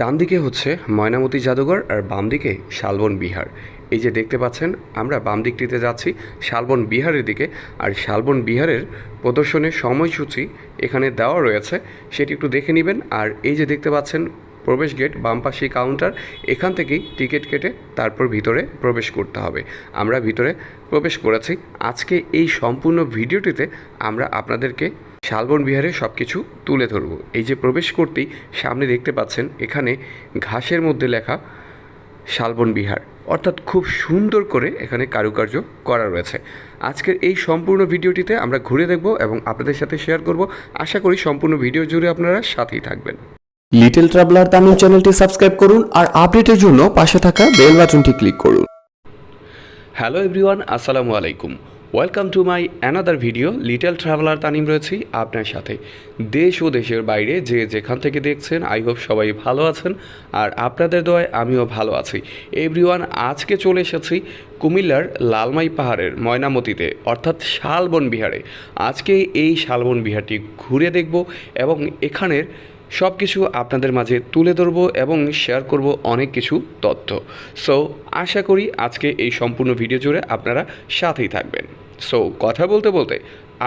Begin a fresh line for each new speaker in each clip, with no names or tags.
ডান দিকে হচ্ছে ময়নামতি জাদুঘর আর বাম দিকে শালবন বিহার এই যে দেখতে পাচ্ছেন আমরা বাম দিকটিতে যাচ্ছি শালবন বিহারের দিকে আর শালবন বিহারের প্রদর্শনের সময়সূচি এখানে দেওয়া রয়েছে সেটি একটু দেখে নেবেন আর এই যে দেখতে পাচ্ছেন প্রবেশ গেট বাম পাশে কাউন্টার এখান থেকেই টিকিট কেটে তারপর ভিতরে প্রবেশ করতে হবে আমরা ভিতরে প্রবেশ করেছি আজকে এই সম্পূর্ণ ভিডিওটিতে আমরা আপনাদেরকে শালবন বিহারে সব কিছু তুলে ধরব এই যে প্রবেশ করতেই সামনে দেখতে পাচ্ছেন এখানে ঘাসের মধ্যে লেখা শালবন বিহার অর্থাৎ খুব সুন্দর করে এখানে কারুকার্য করা রয়েছে আজকের এই সম্পূর্ণ ভিডিওটিতে আমরা ঘুরে দেখব এবং আপনাদের সাথে শেয়ার করব আশা করি সম্পূর্ণ ভিডিও জুড়ে আপনারা সাথেই থাকবেন
লিটল ট্রাভেলার তামিল চ্যানেলটি সাবস্ক্রাইব করুন আর আপডেটের জন্য পাশে থাকা বেল বাটনটি ক্লিক করুন হ্যালো এভরিওয়ান আসসালামু আলাইকুম welcome to my another video little traveller Tanim রয়েছি আপনার সাথে দেশ ও দেশের বাইরে যে যেখান থেকে দেখছেন আই হোপ সবাই ভালো আছেন আর আপনাদের দোয়ায় আমিও ভালো আছি এভরিওয়ান আজকে চলে এসেছি কুমিল্লার লালমাই পাহাড়ের ময়নামতিতে অর্থাৎ শালবন বিহারে আজকে এই শালবন বিহারটি ঘুরে দেখব এবং এখানের সব কিছু আপনাদের মাঝে তুলে ধরবো এবং শেয়ার করব অনেক কিছু তথ্য সো আশা করি আজকে এই সম্পূর্ণ ভিডিও জুড়ে আপনারা সাথেই থাকবেন সো কথা বলতে বলতে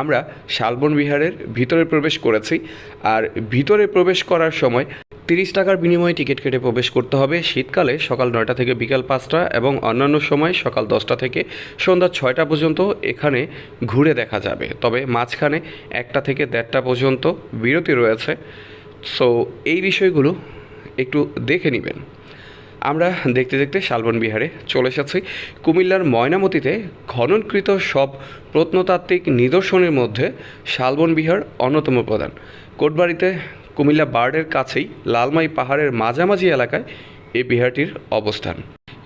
আমরা শালবন বিহারের ভিতরে প্রবেশ করেছি আর ভিতরে প্রবেশ করার সময় তিরিশ টাকার বিনিময়ে টিকিট কেটে প্রবেশ করতে হবে শীতকালে সকাল নয়টা থেকে বিকাল পাঁচটা এবং অন্যান্য সময় সকাল দশটা থেকে সন্ধ্যা ছয়টা পর্যন্ত এখানে ঘুরে দেখা যাবে তবে মাঝখানে একটা থেকে দেড়টা পর্যন্ত বিরতি রয়েছে সো এই বিষয়গুলো একটু দেখে নেবেন আমরা দেখতে দেখতে শালবন বিহারে চলে এসেছি কুমিল্লার ময়নামতিতে খননকৃত সব প্রত্নতাত্ত্বিক নিদর্শনের মধ্যে শালবন বিহার অন্যতম প্রধান কোটবাড়িতে কুমিল্লা বার্ডের কাছেই লালমাই পাহাড়ের মাঝামাঝি এলাকায় এই বিহারটির অবস্থান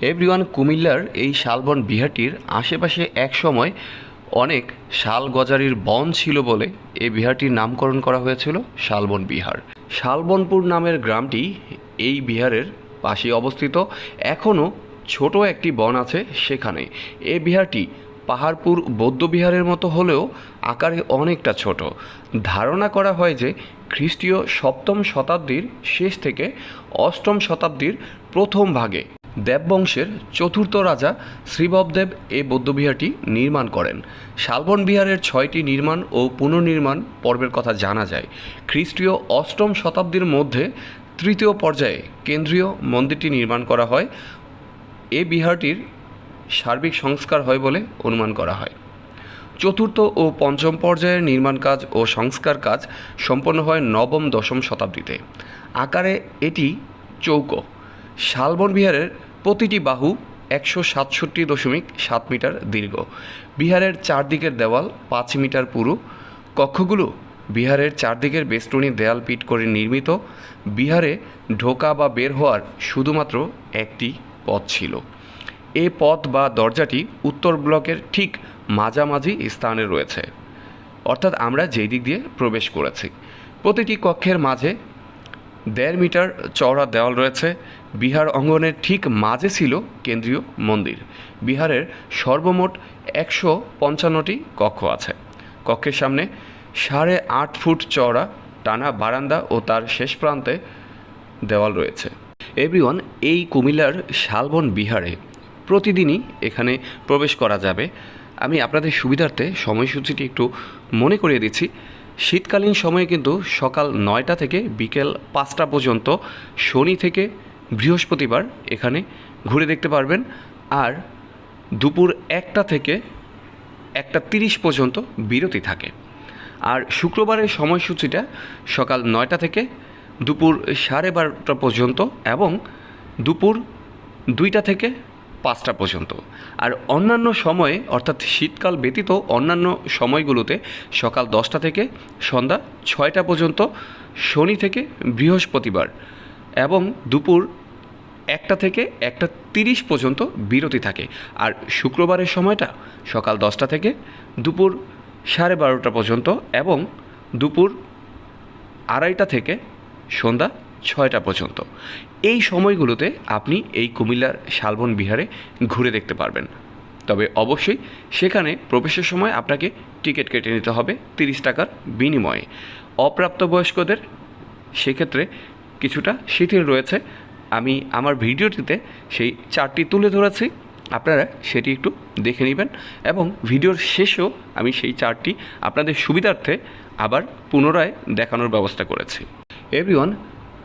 এভরিওয়ান কুমিল্লার এই শালবন বিহারটির আশেপাশে এক সময় অনেক শাল গজারির বন ছিল বলে এ বিহারটির নামকরণ করা হয়েছিল শালবন বিহার শালবনপুর নামের গ্রামটি এই বিহারের পাশে অবস্থিত এখনও ছোট একটি বন আছে সেখানে এ বিহারটি পাহাড়পুর বৌদ্ধবিহারের মতো হলেও আকারে অনেকটা ছোট ধারণা করা হয় যে খ্রিস্টীয় সপ্তম শতাব্দীর শেষ থেকে অষ্টম শতাব্দীর প্রথম ভাগে দেববংশের চতুর্থ রাজা শ্রীববদেব এ বৌদ্ধবিহারটি নির্মাণ করেন শালবন বিহারের ছয়টি নির্মাণ ও পুনর্নির্মাণ পর্বের কথা জানা যায় খ্রিস্টীয় অষ্টম শতাব্দীর মধ্যে তৃতীয় পর্যায়ে কেন্দ্রীয় মন্দিরটি নির্মাণ করা হয় এ বিহারটির সার্বিক সংস্কার হয় বলে অনুমান করা হয় চতুর্থ ও পঞ্চম পর্যায়ের নির্মাণ কাজ ও সংস্কার কাজ সম্পন্ন হয় নবম দশম শতাব্দীতে আকারে এটি চৌকো শালবন বিহারের প্রতিটি বাহু একশো সাতষট্টি দশমিক সাত মিটার দীর্ঘ বিহারের চারদিকের দেওয়াল পাঁচ মিটার পুরু কক্ষগুলো বিহারের চারদিকের বেষ্টনী দেয়াল পিট করে নির্মিত বিহারে ঢোকা বা বের হওয়ার শুধুমাত্র একটি পথ ছিল এ পথ বা দরজাটি উত্তর ব্লকের ঠিক মাঝামাঝি স্থানে রয়েছে অর্থাৎ আমরা যেই দিক দিয়ে প্রবেশ করেছি প্রতিটি কক্ষের মাঝে দেড় মিটার চওড়া দেওয়াল রয়েছে বিহার অঙ্গনের ঠিক মাঝে ছিল কেন্দ্রীয় মন্দির বিহারের সর্বমোট একশো পঞ্চান্নটি কক্ষ আছে কক্ষের সামনে সাড়ে আট ফুট চওড়া টানা বারান্দা ও তার শেষ প্রান্তে দেওয়াল রয়েছে এভরিওয়ান এই কুমিল্লার শালবন বিহারে প্রতিদিনই এখানে প্রবেশ করা যাবে আমি আপনাদের সুবিধার্থে সময়সূচিটি একটু মনে করিয়ে দিচ্ছি শীতকালীন সময়ে কিন্তু সকাল নয়টা থেকে বিকেল পাঁচটা পর্যন্ত শনি থেকে বৃহস্পতিবার এখানে ঘুরে দেখতে পারবেন আর দুপুর একটা থেকে একটা তিরিশ পর্যন্ত বিরতি থাকে আর শুক্রবারের সময়সূচিটা সকাল নয়টা থেকে দুপুর সাড়ে বারোটা পর্যন্ত এবং দুপুর দুইটা থেকে পাঁচটা পর্যন্ত আর অন্যান্য সময়ে অর্থাৎ শীতকাল ব্যতীত অন্যান্য সময়গুলোতে সকাল দশটা থেকে সন্ধ্যা ছয়টা পর্যন্ত শনি থেকে বৃহস্পতিবার এবং দুপুর একটা থেকে একটা তিরিশ পর্যন্ত বিরতি থাকে আর শুক্রবারের সময়টা সকাল দশটা থেকে দুপুর সাড়ে বারোটা পর্যন্ত এবং দুপুর আড়াইটা থেকে সন্ধ্যা ছয়টা পর্যন্ত এই সময়গুলোতে আপনি এই কুমিল্লার শালবন বিহারে ঘুরে দেখতে পারবেন তবে অবশ্যই সেখানে প্রবেশের সময় আপনাকে টিকিট কেটে নিতে হবে তিরিশ টাকার বিনিময়ে অপ্রাপ্তবয়স্কদের সেক্ষেত্রে কিছুটা শিথিল রয়েছে আমি আমার ভিডিওটিতে সেই চারটি তুলে ধরেছি আপনারা সেটি একটু দেখে নেবেন এবং ভিডিওর শেষেও আমি সেই চার্টটি আপনাদের সুবিধার্থে আবার পুনরায় দেখানোর ব্যবস্থা করেছি এভরিওয়ান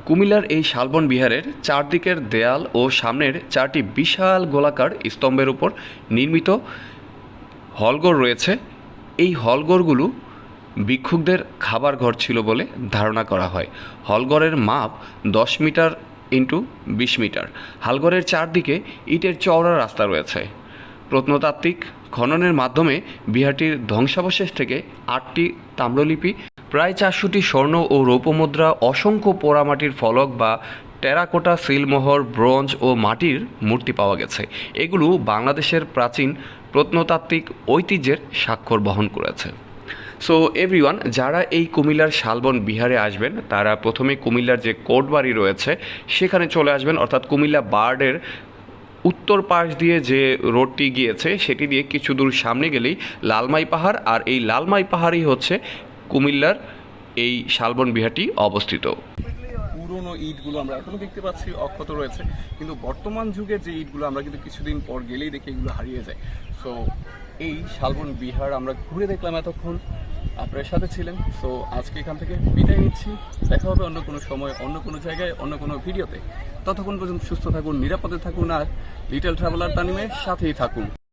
কুমিল্লার এই শালবন বিহারের চারদিকের দেয়াল ও সামনের চারটি বিশাল গোলাকার স্তম্ভের উপর নির্মিত হলগড় রয়েছে এই হলগড়গুলো ভিক্ষুকদের খাবার ঘর ছিল বলে ধারণা করা হয় হলগড়ের মাপ দশ মিটার ইন্টু বিশ মিটার হালগড়ের চারদিকে ইটের চওড়া রাস্তা রয়েছে প্রত্নতাত্ত্বিক খননের মাধ্যমে বিহারটির ধ্বংসাবশেষ থেকে আটটি তাম্রলিপি প্রায় চারশোটি স্বর্ণ ও রৌপমুদ্রা অসংখ্য পোড়ামাটির ফলক বা টেরাকোটা সিলমোহর ব্রোঞ্জ ও মাটির মূর্তি পাওয়া গেছে এগুলো বাংলাদেশের প্রাচীন প্রত্নতাত্ত্বিক ঐতিহ্যের স্বাক্ষর বহন করেছে সো এভরিওয়ান যারা এই কুমিল্লার শালবন বিহারে আসবেন তারা প্রথমে কুমিল্লার যে কোর্টবাড়ি রয়েছে সেখানে চলে আসবেন অর্থাৎ কুমিল্লা বার্ডের উত্তর পাশ দিয়ে যে রোডটি গিয়েছে সেটি দিয়ে কিছু দূর সামনে গেলেই লালমাই পাহাড় আর এই লালমাই পাহাড়ই হচ্ছে কুমিল্লার এই শালবন বিহারটি অবস্থিত পুরনো ইটগুলো আমরা এখনও দেখতে পাচ্ছি অক্ষত রয়েছে কিন্তু বর্তমান যুগের যে ইটগুলো আমরা কিন্তু কিছুদিন পর গেলেই দেখি এগুলো হারিয়ে যায় সো এই শালবন বিহার আমরা ঘুরে দেখলাম এতক্ষণ আপনার সাথে ছিলেন সো আজকে এখান থেকে বিদায় নিচ্ছি দেখা হবে অন্য কোনো সময় অন্য কোনো জায়গায় অন্য কোনো ভিডিওতে ততক্ষণ পর্যন্ত সুস্থ থাকুন নিরাপদে থাকুন আর লিটল ট্রাভেলার তানিমের সাথেই থাকুন